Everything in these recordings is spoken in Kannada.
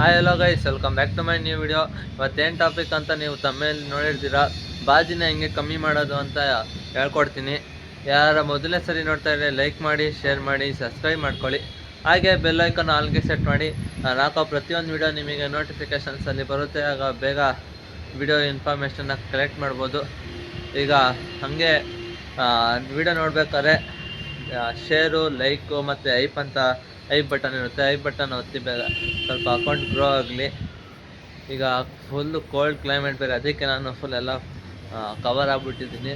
Hi hello guys welcome back to my new video ಇವತ್ತೇನು ಟಾಪಿಕ್ ಅಂತ ನೀವು ತಮ್ಮೇಲಿ ನೋಡಿರ್ತೀರ? ಬಾಜಿನ ಹೆಂಗೆ ಕಮ್ಮಿ ಮಾಡೋದು ಅಂತ ಹೇಳ್ಕೊಡ್ತೀನಿ. ಯಾರ ಮೊದಲನೇ ಸರಿ ನೋಡ್ತಾ ಇದ್ರೆ ಲೈಕ್ ಮಾಡಿ ಶೇರ್ ಮಾಡಿ ಸಬ್ಸ್ಕ್ರೈಬ್ ಮಾಡ್ಕೊಳ್ಳಿ. ಹಾಗೆ ಬೆಲ್ ಐಕನ್ ಆಲ್ಗೆ ಸೆಟ್ ಮಾಡಿ. ನಾನು ಹಾಕೋ ಪ್ರತಿಯೊಂದು ವಿಡಿಯೋ ನಿಮಗೆ ನೋಟಿಫಿಕೇಷನ್ಸಲ್ಲಿ ಬರುತ್ತೆ. ಆಗ ಬೇಗ ವಿಡಿಯೋ ಇನ್ಫಾರ್ಮೇಷನ್ನ ಕಲೆಕ್ಟ್ ಮಾಡ್ಬೋದು. ಈಗ ಹಾಗೆ ವಿಡಿಯೋ ನೋಡ್ಬೇಕಾದ್ರೆ ಶೇರು ಲೈಕು ಮತ್ತು ಐಪ್ ಅಂತ ಐಪ್ ಬಟನ್ ಇರುತ್ತೆ. ಐಪ್ ಬಟನ್ ಒತ್ತಿ ಸ್ವಲ್ಪ ಅಕೌಂಟ್ ಗ್ರೋ ಆಗಲಿ. ಈಗ ಫುಲ್ಲು ಕೋಲ್ಡ್ ಕ್ಲೈಮೇಟ್ ಬೇರೆ. ಅದಕ್ಕೆ ನಾನು ಫುಲ್ ಎಲ್ಲ ಕವರ್ ಆಗಿಬಿಟ್ಟಿದ್ದೀನಿ.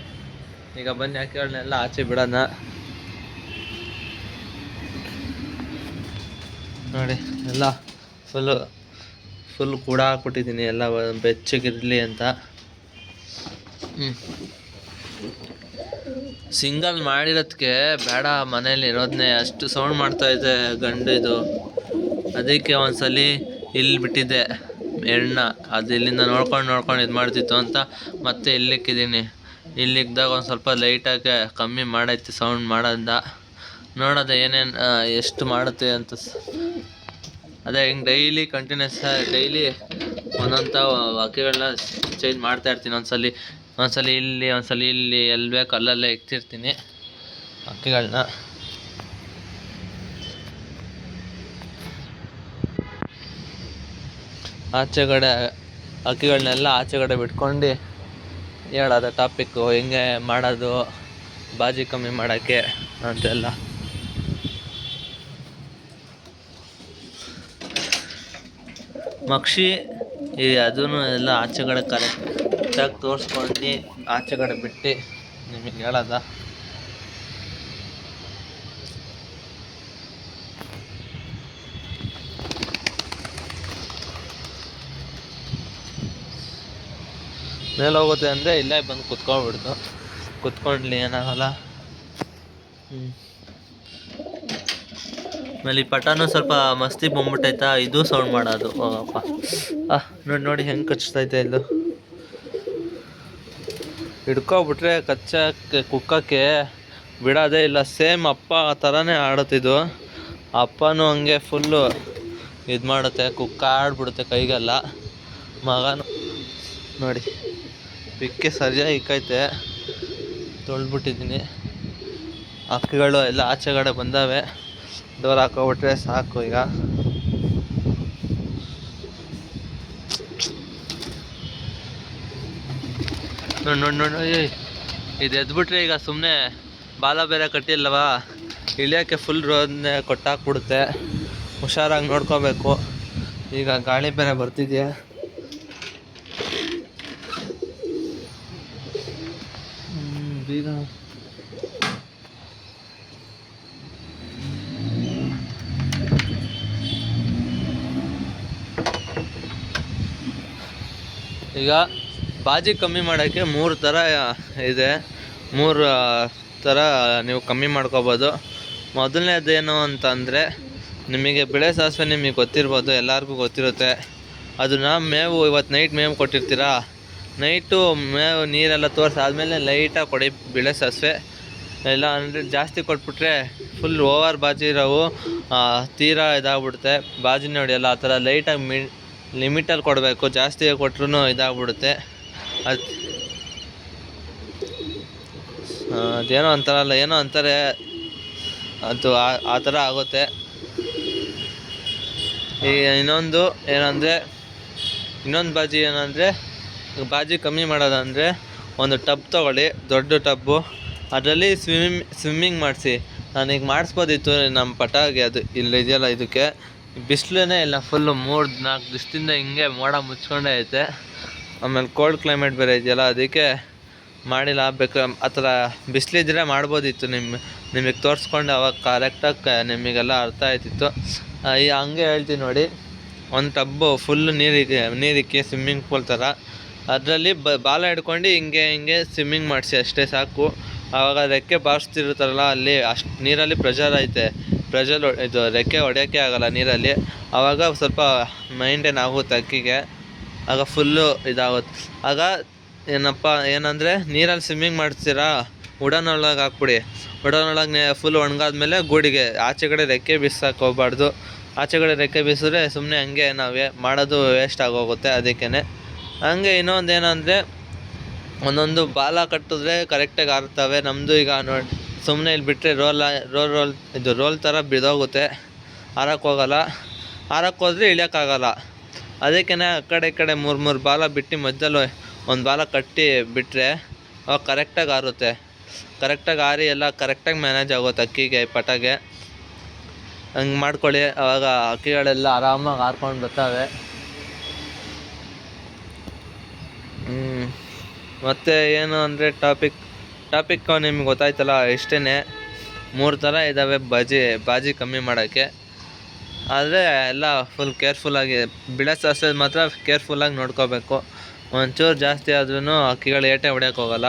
ಈಗ ಬನ್ನಿ ಹಾಕಿಗಳನ್ನೆಲ್ಲ ಆಚೆ ಬಿಡೋಣ. ನೋಡಿ, ಎಲ್ಲ ಫುಲ್ಲು ಫುಲ್ ಕೂಡ ಹಾಕ್ಬಿಟ್ಟಿದ್ದೀನಿ. ಎಲ್ಲ ಬೆಚ್ಚಗಿರಲಿ ಅಂತ. ಹ್ಞೂ ಸಿಂಗಲ್ ಮಾಡಿರೋದಕ್ಕೆ ಬೇಡ, ಮನೇಲಿ ಇರೋದನ್ನೇ ಅಷ್ಟು ಸೌಂಡ್ ಮಾಡ್ತಾ ಇದೆ ಗಂಡಿದು ಅದಕ್ಕೆ ಒಂದ್ಸಲಿ ಇಲ್ಲಿ ಬಿಟ್ಟಿದ್ದೆ ಎಣ್ಣ. ಅದು ಇಲ್ಲಿಂದ ನೋಡ್ಕೊಂಡು ನೋಡ್ಕೊಂಡು ಇದು ಮಾಡ್ತಿತ್ತು ಅಂತ ಮತ್ತೆ ಇಲ್ಲಿಕ್ಕಿದ್ದೀನಿ. ಇಲ್ಲಿಕ್ದಾಗ ಒಂದು ಸ್ವಲ್ಪ ಲೈಟಾಗಿ ಕಮ್ಮಿ ಮಾಡೈತಿ ಸೌಂಡ್ ಮಾಡೋದ. ನೋಡೋದ ಏನೇನು ಎಷ್ಟು ಮಾಡುತ್ತೆ ಅಂತ ಅದೇ ಹಿಂಗೆ ಡೈಲಿ ಕಂಟಿನ್ಯೂಸ್ ಡೈಲಿ ಒಂದೊಂಥ ವಾಕ್ಯಗಳನ್ನ ಚೇಂಜ್ ಮಾಡ್ತಾ ಇರ್ತೀನಿ ಒಂದ್ಸಲಿ. ಒಂದ್ಸಲಿ ಇಲ್ಲಿ, ಒಂದ್ಸಲ ಇಲ್ಲಿ ಎಲ್ಲಿ ಬೇಕು ಅಲ್ಲಲ್ಲೇ ಇಕ್ತಿರ್ತೀನಿ ಅಕ್ಕಿಗಳನ್ನ ಆಚೆಗಡೆ ಅಕ್ಕಿಗಳನ್ನೆಲ್ಲ ಆಚೆಗಡೆ ಬಿಟ್ಕೊಂಡು ಹೇಳೋದು ಟಾಪಿಕ್ಕು ಹೆಂಗೆ ಮಾಡೋದು, ಬಾಜಿ ಕಮ್ಮಿ ಮಾಡೋಕ್ಕೆ ಅಂತೆಲ್ಲ. ಮಕ್ಷಿ, ಈ ಅದೂ ಎಲ್ಲ ಆಚೆಗಡೆ ಕರೆಕ್ಟಾಗಿ ತೋರಿಸ್ಕೊಂಡು ಆಚೆಗಡೆ ಬಿಟ್ಟು ನಿಮಗೆ ಹೇಳೋದ. ಮೇಲೆ ಹೋಗುತ್ತೆ ಅಂದರೆ ಇಲ್ಲೇ ಬಂದು ಕುತ್ಕೊಂಡ್ಬಿಡ್ತು ಕುತ್ಕೊಂಡ್ಲಿ ಏನಾಗಲ್ಲ. ಹ್ಞೂ ಆಮೇಲೆ ಈ ಪಟಾನು ಸ್ವಲ್ಪ ಮಸ್ತಿ ಬಂದ್ಬಿಟ್ಟೈತಾ? ಇದು ಸೌಂಡ್ ಮಾಡೋದು. ಅಪ್ಪ ನೋಡಿ ನೋಡಿ ಹೆಂಗೆ ಕಚ್ತೈತೆ ಇದು. ಹಿಡ್ಕೊಬಿಟ್ರೆ ಕಚ್ಚಕ್ಕೆ ಕುಕ್ಕಕ್ಕೆ ಬಿಡೋದೇ ಇಲ್ಲ. ಸೇಮ್ ಅಪ್ಪ ಆ ಥರನೇ ಆಡುತ್ತಿದ್ದು ಅಪ್ಪನೂ ಹಂಗೆ ಫುಲ್ಲು ಇದು ಮಾಡುತ್ತೆ, ಕುಕ್ಕ ಆಡ್ಬಿಡುತ್ತೆ ಕೈಗೆಲ್ಲ. ಮಗನು ನೋಡಿ, ಪಿಕ್ಕೆ ಸರಿಯಾಗಿ ಇಕ್ಕೈತೆ ತೊಳ್ಬಿಟ್ಟಿದ್ದೀನಿ ಅಕ್ಕಿಗಳು ಎಲ್ಲ ಆಚೆಗಡೆ ಬಂದಾವೆ. ಡೋರ್ ಹಾಕೋಬಿಟ್ರೆ ಸಾಕು ಈಗ. ನೋಡಿ ನೋಡಿ ನೋಡಿ ಅಯ್ಯ ಇದು ಎದ್ಬಿಟ್ರೆ ಈಗ ಸುಮ್ಮನೆ ಬಾಲ ಬೇರೆ ಕಟ್ಟಿಲ್ಲವಾ? ಇಳಿಯೋಕ್ಕೆ ಫುಲ್ ರೋದನ್ನ ಕೊಟ್ಟಾಕ್ಬಿಡುತ್ತೆ. ಹುಷಾರಾಗಿ ನೋಡ್ಕೋಬೇಕು. ಈಗ ಗಾಳಿ ಬೇರೆ ಬರ್ತಿದೆಯಾ? ಬೀಗ. ಈಗ ಬಾಜಿ ಕಮ್ಮಿ ಮಾಡೋಕ್ಕೆ ಮೂರು ಥರ ಇದೆ. ಮೂರು ಥರ ನೀವು ಕಮ್ಮಿ ಮಾಡ್ಕೋಬೋದು. ಮೊದಲನೇದೇನು ಅಂತಂದರೆ, ನಿಮಗೆ ಬಿಳೆ ಸಾಸಿವೆ ನಿಮಗೆ ಗೊತ್ತಿರ್ಬೋದು, ಎಲ್ಲರಿಗೂ ಗೊತ್ತಿರುತ್ತೆ. ಅದನ್ನು ಮೇವು, ಇವತ್ತು ನೈಟ್ ಮೇವು ಕೊಟ್ಟಿರ್ತೀರಾ? ನೈಟು ಮೇವು ನೀರೆಲ್ಲ ತೋರಿಸಿ ಆದಮೇಲೆ ಲೈಟಾಗಿ ಕೊಡಿ ಬಿಳೆ ಸಾಸಿವೆ. ಇಲ್ಲ ಅಂದರೆ ಜಾಸ್ತಿ ಕೊಟ್ಬಿಟ್ರೆ ಫುಲ್ ಓವರ್ ಬಾಜಿ ಇರೋವು ತೀರಾ ಇದಾಗ್ಬಿಡುತ್ತೆ. ಬಾಜಿ ನೋಡಿ ಎಲ್ಲ ಆ ಥರ ಲೈಟಾಗಿ ಮಿ ಲಿಮಿಟಲ್ಲಿ ಕೊಡಬೇಕು. ಜಾಸ್ತಿ ಕೊಟ್ರು ಇದಾಗ್ಬಿಡುತ್ತೆ. ಅದು ಅದೇನೋ ಅಂತಾರಲ್ಲ, ಏನೋ ಅಂತಾರೆ. ಅದು ಆ- ಥರ ಆಗುತ್ತೆ. ಈಗ ಇನ್ನೊಂದು ಏನಂದರೆ, ಇನ್ನೊಂದು ಬಾಜಿ ಏನಂದರೆ ಬಾಜಿ ಕಮ್ಮಿ ಮಾಡೋದಂದರೆ ಒಂದು ಟಬ್ ತೊಗೊಳ್ಳಿ, ದೊಡ್ಡ ಟಬ್ಬು. ಅದರಲ್ಲಿ ಸ್ವಿಮ್ಮಿಂಗ್ ಸ್ವಿಮ್ಮಿಂಗ್ ಮಾಡಿಸಿ. ನಾನೀಗ ಮಾಡಿಸ್ಬೋದಿತ್ತು ನಮ್ಮ ಪಟಾಗೆ ಅದು ಇಲ್ಲಿ ಇದೆಯಲ್ಲ ಇದಕ್ಕೆ. ಬಿಸಿಲೇ ಇಲ್ಲ ಫುಲ್ಲು ಮೂರು ನಾಲ್ಕು ದಿವಸದಿಂದ ಹಿಂಗೆ ಮೋಡ ಮುಚ್ಕೊಂಡೇ ಐತೆ. ಆಮೇಲೆ ಕೋಲ್ಡ್ ಕ್ಲೈಮೇಟ್ ಬೇರೆ ಇದೆಯಲ್ಲ, ಅದಕ್ಕೆ ಮಾಡಿಲ್ಲ ಬೇಕು. ಆ ಥರ ಬಿಸಿಲಿದ್ರೆ ಮಾಡ್ಬೋದಿತ್ತು ನಿಮ್ಮ ನಿಮಗೆ ತೋರಿಸ್ಕೊಂಡು ಅವಾಗ ಕರೆಕ್ಟಾಗಿ ನಿಮಗೆಲ್ಲ ಅರ್ಥ ಆಯ್ತಿತ್ತು. ಈ ಹಂಗೆ ಹೇಳ್ತೀನಿ ನೋಡಿ, ಒಂದು ಟಬ್ಬು ಫುಲ್ ನೀರಿಗೆ ನೀರಿಕ್ಕೆ ಸ್ವಿಮ್ಮಿಂಗ್ ಪೂಲ್ ಥರ ಅದರಲ್ಲಿ ಬ, ಬಾಲ ಹಿಡ್ಕೊಂಡು ಹಿಂಗೆ ಹಿಂಗೆ ಸ್ವಿಮ್ಮಿಂಗ್ ಮಾಡಿಸಿ ಅಷ್ಟೇ ಸಾಕು. ಆವಾಗ ರೆಕ್ಕೆ ಬಾರಿಸ್ತಿರ್ತಾರಲ್ಲ, ಅಲ್ಲಿ ಅಷ್ಟು ನೀರಲ್ಲಿ ಪ್ರೆಷರ್ ಐತೆ. ಪ್ರೆಷರ್ ಇದು ರೆಕ್ಕೆ ಹೊಡೆಯೋಕ್ಕೆ ಆಗಲ್ಲ ನೀರಲ್ಲಿ. ಆವಾಗ ಸ್ವಲ್ಪ ಮೈಂಡೇನಾಗುತ್ತೆ ಅಕ್ಕಿಗೆ. ಆಗ ಫುಲ್ಲು ಇದಾಗುತ್ತೆ ಆಗ ಏನಪ್ಪ, ಏನಂದರೆ ನೀರಲ್ಲಿ ಸ್ವಿಮ್ಮಿಂಗ್ ಮಾಡ್ತೀರಾ ಉಡಾನೊಳಗೆ ಹಾಕ್ಬಿಡಿ. ಉಡಾನೊಳಗೆ ಫುಲ್ ಒಣಗಾದ್ಮೇಲೆ ಗೂಡಿಗೆ, ಆಚೆ ಕಡೆ ರೆಕ್ಕೆ ಬಿಸಾಕ್ ಹೋಗ್ಬಾರ್ದು. ಆಚೆ ಕಡೆ ರೆಕ್ಕೆ ಬೀಸಿದ್ರೆ ಸುಮ್ಮನೆ ಹಂಗೆ ನಾವೇ ಮಾಡೋದು ವೇಸ್ಟ್ ಆಗೋಗುತ್ತೆ ಅದಕ್ಕೇ ಹಂಗೆ ಇನ್ನೊಂದು ಏನಂದರೆ ಒಂದೊಂದು ಬಾಲ ಕಟ್ಟಿದ್ರೆ ಕರೆಕ್ಟಾಗಿ ಆರ್ತವೆ. ನಮ್ಮದು ಈಗ ನೋಡಿ ಸುಮ್ಮನೆ ಇಲ್ಲಿ ಬಿಟ್ಟರೆ ರೋಲ್ ರೋಲ್ ರೋಲ್ ಇದು ರೋಲ್ ಥರ ಬಿದೋಗುತ್ತೆ. ಹಾರಕ್ಕೆ ಹೋಗಲ್ಲ. ಹಾರಕ್ಕೆ ಹೋದರೆ ಇಳಿಯೋಕ್ಕಾಗಲ್ಲ. ಅದಕ್ಕೇ ಆ ಕಡೆ ಈ ಕಡೆ ಮೂರು ಮೂರು ಬಾಲ ಬಿಟ್ಟು ಮಧ್ಯದಲ್ಲಿ ಒಂದು ಬಾಲ ಕಟ್ಟಿ ಬಿಟ್ಟರೆ ಅವಾಗ ಕರೆಕ್ಟಾಗಿ ಹಾರುತ್ತೆ ಕರೆಕ್ಟಾಗಿ ಆರಿ ಎಲ್ಲ ಕರೆಕ್ಟಾಗಿ ಮ್ಯಾನೇಜ್ ಆಗುತ್ತೆ ಅಕ್ಕಿಗೆ, ಪಟಗೆ. ಹಂಗೆ ಮಾಡ್ಕೊಳ್ಳಿ, ಅವಾಗ ಅಕ್ಕಿಗಳೆಲ್ಲ ಆರಾಮಾಗಿ ಹಾರ್ಕೊಂಡು ಬರ್ತವೆ. ಮತ್ತೆ ಏನು ಅಂದರೆ ಟಾಪಿಕ್ ಟಾಪಿಕ್ ನಿಮ್ಗೆ ಗೊತ್ತಾಯ್ತಲ್ಲ ಇಷ್ಟೇ ಮೂರು ಥರ ಇದ್ದಾವೆ ಬಾಜಿ ಬಾಜಿ ಕಮ್ಮಿ ಮಾಡೋಕ್ಕೆ. ಆದರೆ ಎಲ್ಲ ಫುಲ್ ಕೇರ್ಫುಲ್ಲಾಗಿ ಬಿಡೋ ಸಸ್ಯದ ಮಾತ್ರ ಕೇರ್ಫುಲ್ಲಾಗಿ ನೋಡ್ಕೋಬೇಕು. ಒಂಚೂರು ಜಾಸ್ತಿ ಆದ್ರೂ ಅಕ್ಕಿಗಳು ಏಟೆ ಹೋಗಲ್ಲ.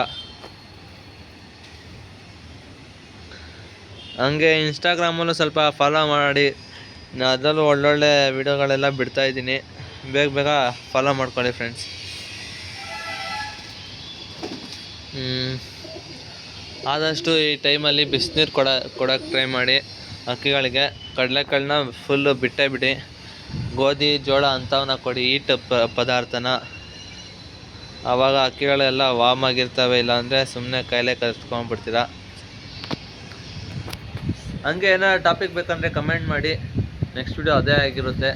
ಹಂಗೆ ಇನ್ಸ್ಟಾಗ್ರಾಮಲ್ಲೂ ಸ್ವಲ್ಪ ಫಾಲೋ ಮಾಡಿ, ಅದರಲ್ಲೂ ಒಳ್ಳೊಳ್ಳೆ ವಿಡಿಯೋಗಳೆಲ್ಲ ಬಿಡ್ತಾ ಇದ್ದೀನಿ. ಬೇಗ ಬೇಗ ಫಾಲೋ ಮಾಡ್ಕೊಳ್ಳಿ ಫ್ರೆಂಡ್ಸ್ ಆದಷ್ಟು ಈ ಟೈಮಲ್ಲಿ ಬಿಸಿನೀರು ಕೊಡ ಕೊಡೋಕ್ಕೆ ಟ್ರೈ ಮಾಡಿ. ಅಕ್ಕಿಗಳಿಗೆ ಕಡಲೆಕಾಳನ್ನ ಫುಲ್ಲು ಬಿಟ್ಟೇ ಬಿಡಿ. ಗೋಧಿ, ಜೋಳ ಅಂಥವನ್ನ ಕೊಡಿ ಈಟ್ ಪದಾರ್ಥನ. ಆವಾಗ ಅಕ್ಕಿಗಳೆಲ್ಲ ವಾಮ್ ಆಗಿರ್ತವೆ, ಇಲ್ಲಾಂದರೆ ಸುಮ್ಮನೆ ಕಾಯಿಲೆ ಕಲ್ತ್ಕೊಂಡ್ಬಿಡ್ತೀರ ಹಂಗೆ ಏನಾದ್ರು ಟಾಪಿಕ್ ಬೇಕಂದರೆ ಕಮೆಂಟ್ ಮಾಡಿ. ನೆಕ್ಸ್ಟ್ ವಿಡಿಯೋ ಅದೇ ಆಗಿರುತ್ತೆ.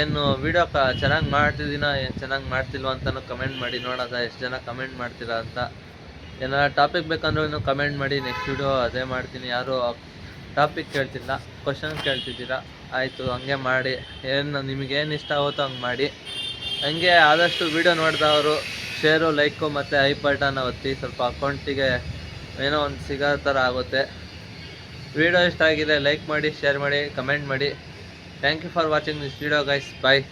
ಏನು ವಿಡಿಯೋ ಕ ಚೆನ್ನಾಗಿ ಮಾಡ್ತಿದ್ದೀನ ಚೆನ್ನಾಗಿ ಮಾಡ್ತಿಲ್ವ ಅಂತಲೂ ಕಮೆಂಟ್ ಮಾಡಿ, ನೋಡೋದ, ಎಷ್ಟು ಜನ ಕಮೆಂಟ್ ಮಾಡ್ತೀರಾ ಅಂತ. ಏನಾದ್ರು ಟಾಪಿಕ್ ಬೇಕಂದ್ರೂ ಕಮೆಂಟ್ ಮಾಡಿ ನೆಕ್ಸ್ಟ್ ವಿಡಿಯೋ ಅದೇ ಮಾಡ್ತೀನಿ. ಯಾರು ಟಾಪಿಕ್ ಕೇಳ್ತಿಲ್ಲ ಕ್ವಶನ್ ಕೇಳ್ತಿದ್ದೀರ? ಆಯಿತು, ಹಂಗೆ ಮಾಡಿ. ಏನು ನಿಮಗೇನು ಇಷ್ಟ ಆಗುತ್ತೋ ಹಂಗೆ ಮಾಡಿ. ಹಂಗೆ ಆದಷ್ಟು ವೀಡಿಯೋ ನೋಡಿದವರು ಶೇರು ಲೈಕು ಮತ್ತು ಐ ಬಟನ್ ಒತ್ತಿ ಸ್ವಲ್ಪ ಅಕೌಂಟಿಗೆ ಏನೋ ಒಂದು ಸಿಗೋ ಥರ ಆಗುತ್ತೆ. ವಿಡಿಯೋ ಇಷ್ಟ ಆಗಿದೆ ಲೈಕ್ ಮಾಡಿ ಶೇರ್ ಮಾಡಿ ಕಮೆಂಟ್ ಮಾಡಿ. Thank you for watching this video guys bye